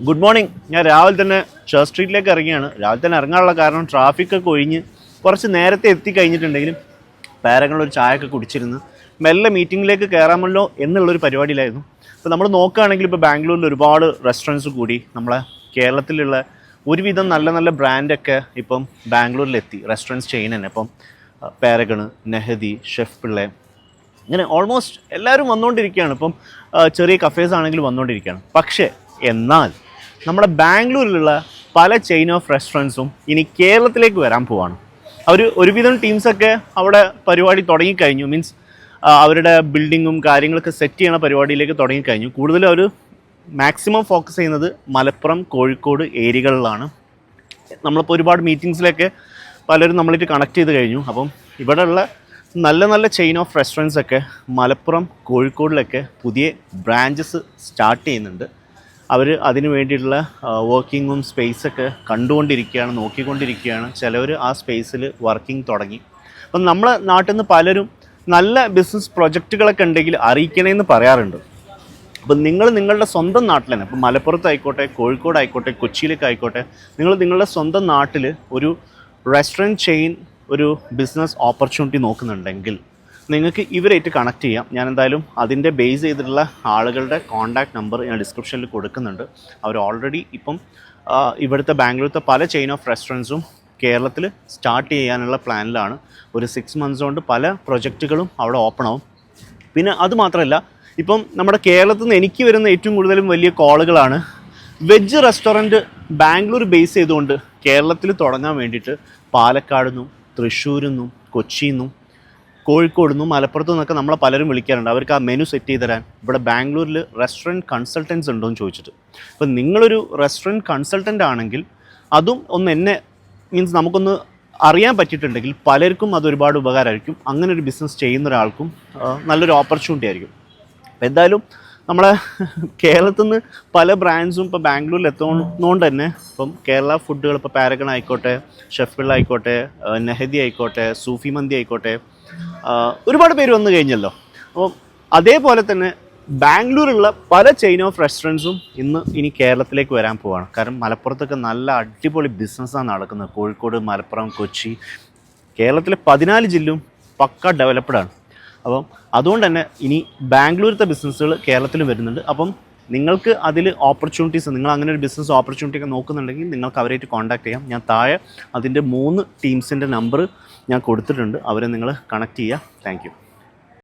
Good morning ഞാൻ രാവിലെ തന്നെ ഷെയർ സ്ട്രീറ്റിലേക്ക് ഇറങ്ങിയാണ്. രാവിലെ തന്നെ ഇറങ്ങാനുള്ള കാരണം ട്രാഫിക് ഒക്കെ ഒഴിഞ്ഞ് കുറച്ച് നേരത്തെ എത്തിക്കഴിഞ്ഞിട്ടുണ്ടെങ്കിലും ഒരു ചായയൊക്കെ കുടിച്ചിരുന്ന്. മെല്ലെ മീറ്റിങ്ങിലേക്ക് കയറാമല്ലോ എന്നുള്ളൊരു പരിപാടിയിലായിരുന്നു. അപ്പോൾ നമ്മൾ നോക്കുകയാണെങ്കിൽ ഇപ്പോൾ ബാംഗ്ലൂരിൽ ഒരുപാട് റെസ്റ്റോറന്റ്സ് കൂടി നമ്മളെ കേരളത്തിലുള്ള ഒരുവിധം നല്ല നല്ല ബ്രാൻഡൊക്കെ ഇപ്പം ബാംഗ്ലൂരിലെത്തി. റെസ്റ്റോറന്റ്സ് ചെയിൻ തന്നെ. ഇപ്പം പാരഗണ് നെഹദി ഷെഫ് പിള്ളേ ഇങ്ങനെ ഓൾമോസ്റ്റ് എല്ലാവരും വന്നുകൊണ്ടിരിക്കുകയാണ് ഇപ്പം ചെറിയ കഫേസ് ആണെങ്കിലും വന്നുകൊണ്ടിരിക്കുകയാണ് പക്ഷേ എന്നാൽ നമ്മുടെ ബാംഗ്ലൂരിലുള്ള പല ചെയിൻ ഓഫ് റെസ്റ്റോറന്റ്സും ഇനി കേരളത്തിലേക്ക് വരാൻ പോവാണ്. അവർ ഒരുവിധം ടീംസൊക്കെ അവിടെ പരിപാടി തുടങ്ങിക്കഴിഞ്ഞു. മീൻസ് അവരുടെ ബിൽഡിങ്ങും കാര്യങ്ങളൊക്കെ സെറ്റ് ചെയ്യണ പരിപാടിയിലേക്ക് തുടങ്ങിക്കഴിഞ്ഞു. കൂടുതലും അവർ മാക്സിമം ഫോക്കസ് ചെയ്യുന്നത് മലപ്പുറം കോഴിക്കോട് ഏരിയകളിലാണ്. നമ്മളിപ്പോൾ ഒരുപാട് മീറ്റിങ്സിലൊക്കെ പലരും നമ്മളിട്ട് കണക്ട് ചെയ്ത് കഴിഞ്ഞു. അപ്പം ഇവിടെയുള്ള നല്ല നല്ല ചെയിൻ ഓഫ് റെസ്റ്റോറന്റ്സ് ഒക്കെ മലപ്പുറം കോഴിക്കോടിലൊക്കെ പുതിയ ബ്രാഞ്ചസ് സ്റ്റാർട്ട് ചെയ്യുന്നുണ്ട്. അവർ അതിനു വേണ്ടിയിട്ടുള്ള വർക്കിങ്ങും സ്പേസൊക്കെ കണ്ടുകൊണ്ടിരിക്കുകയാണ് നോക്കിക്കൊണ്ടിരിക്കുകയാണ്. ചിലവർ ആ സ്പേസിൽ വർക്കിംഗ് തുടങ്ങി. അപ്പം നമ്മളെ നാട്ടിൽ നിന്ന് പലരും നല്ല ബിസിനസ് പ്രൊജക്റ്റുകളൊക്കെ ഉണ്ടെങ്കിൽ അറിയിക്കണമെന്ന് പറയാറുണ്ട്. അപ്പം നിങ്ങൾ നിങ്ങളുടെ സ്വന്തം നാട്ടിൽ തന്നെ ഇപ്പം മലപ്പുറത്തായിക്കോട്ടെ കോഴിക്കോടായിക്കോട്ടെ കൊച്ചിയിലേക്ക് ആയിക്കോട്ടെ നിങ്ങൾ നിങ്ങളുടെ സ്വന്തം നാട്ടിൽ ഒരു റെസ്റ്റോറന്റ് ചെയിൻ ഒരു ബിസിനസ് ഓപ്പർച്യൂണിറ്റി നോക്കുന്നുണ്ടെങ്കിൽ നിങ്ങൾക്ക് ഇവരായിട്ട് കണക്ട് ചെയ്യാം. ഞാൻ എന്തായാലും അതിന്റെ ബേസ് ചെയ്തിട്ടുള്ള ആളുകളുടെ കോൺടാക്ട് നമ്പർ ഞാൻ ഡിസ്ക്രിപ്ഷനിൽ കൊടുക്കുന്നുണ്ട്. അവർ ഓൾറെഡി ഇപ്പം ഇവിടുത്തെ ബാംഗ്ലൂരത്തെ പല ചെയിൻ ഓഫ് റെസ്റ്റോറന്റ്സും കേരളത്തിൽ സ്റ്റാർട്ട് ചെയ്യാനുള്ള പ്ലാനിലാണ് ഒരു സിക്സ് മന്ത്സ് കൊണ്ട് പല പ്രൊജക്റ്റുകളും അവിടെ ഓപ്പൺ ആവും. പിന്നെ അതുമാത്രമല്ല ഇപ്പം നമ്മുടെ കേരളത്തിൽ നിന്ന് എനിക്ക് വരുന്ന ഏറ്റവും കൂടുതലും വലിയ കോളുകളാണ് വെജ് റെസ്റ്റോറന്റ് ബാംഗ്ലൂർ ബേസ് ചെയ്തുകൊണ്ട് കേരളത്തിൽ തുടങ്ങാൻ വേണ്ടിയിട്ട് പാലക്കാട് നിന്നും തൃശ്ശൂരിൽ നിന്നും കൊച്ചിയിൽ നിന്നും കോഴിക്കോട് നിന്നും മലപ്പുറത്തു നിന്നൊക്കെ നമ്മളെ പലരും വിളിക്കാറുണ്ട്. അവർക്ക് ആ മെനു സെറ്റ് ചെയ്ത് തരാൻ. ഇവിടെ ബാംഗ്ലൂരിൽ റെസ്റ്റോറന്റ് കൺസൾട്ടൻസ് ഉണ്ടോ എന്ന് ചോദിച്ചിട്ട്. അപ്പം നിങ്ങളൊരു റെസ്റ്റോറന്റ് കൺസൾട്ടന്റ് ആണെങ്കിൽ അതും ഒന്ന് എന്നെ മീൻസ് നമുക്കൊന്ന് അറിയാൻ പറ്റിയിട്ടുണ്ടെങ്കിൽ പലർക്കും അത് ഒരുപാട് ഉപകാരമായിരിക്കും. അങ്ങനെ ഒരു ബിസിനസ് ചെയ്യുന്ന ഒരാൾക്കും നല്ലൊരു ഓപ്പർച്യൂണിറ്റി ആയിരിക്കും. അപ്പോൾ എന്തായാലും നമ്മളെ കേരളത്തിൽ നിന്ന് പല ബ്രാൻഡ്സും ഇപ്പോൾ ബാംഗ്ലൂരിൽ എത്തുന്നതുകൊണ്ട് തന്നെ ഇപ്പം കേരള ഫുഡുകൾ ഇപ്പോൾ പാരഗൺ ആയിക്കോട്ടെ ഷെഫ് പിള്ള ആയിക്കോട്ടെ നെഹദി ആയിക്കോട്ടെ സൂഫി മന്തി ആയിക്കോട്ടെ ഒരുപാട് പേര് വന്നു കഴിഞ്ഞല്ലോ. അപ്പോൾ അതേപോലെ തന്നെ ബാംഗ്ലൂരുള്ള പല ചെയിൻ ഓഫ് റെസ്റ്റോറന്റ്സും ഇന്ന് ഇനി കേരളത്തിലേക്ക് വരാൻ പോവാണ്. കാരണം മലപ്പുറത്തൊക്കെ നല്ല അടിപൊളി ബിസിനസ്സാണ് നടക്കുന്നത്. കോഴിക്കോട് മലപ്പുറം കൊച്ചി. കേരളത്തിലെ പതിനാല് ജില്ലയും പക്ക ഡെവലപ്ഡ് ആണ്. അപ്പം അതുകൊണ്ട് തന്നെ ഇനി ബാംഗ്ലൂരത്തെ ബിസിനസ്സുകൾ കേരളത്തിൽ വരുന്നുണ്ട്. അപ്പം നിങ്ങൾക്ക് അതിൽ ഓപ്പർച്യൂണിറ്റീസ് നിങ്ങൾ അങ്ങനെ ഒരു ബിസിനസ് ഓപ്പർച്യൂണിറ്റി ഒക്കെ നോക്കുന്നുണ്ടെങ്കിൽ നിങ്ങൾക്ക് അവരായിട്ട് കോൺടാക്ട് ചെയ്യാം. ഞാൻ താഴെ അതിന്റെ മൂന്ന് ടീംസിന്റെ നമ്പർ ഞാൻ കൊടുത്തിട്ടുണ്ട്. അവരെ നിങ്ങൾ കണക്ട് ചെയ്യുക. താങ്ക്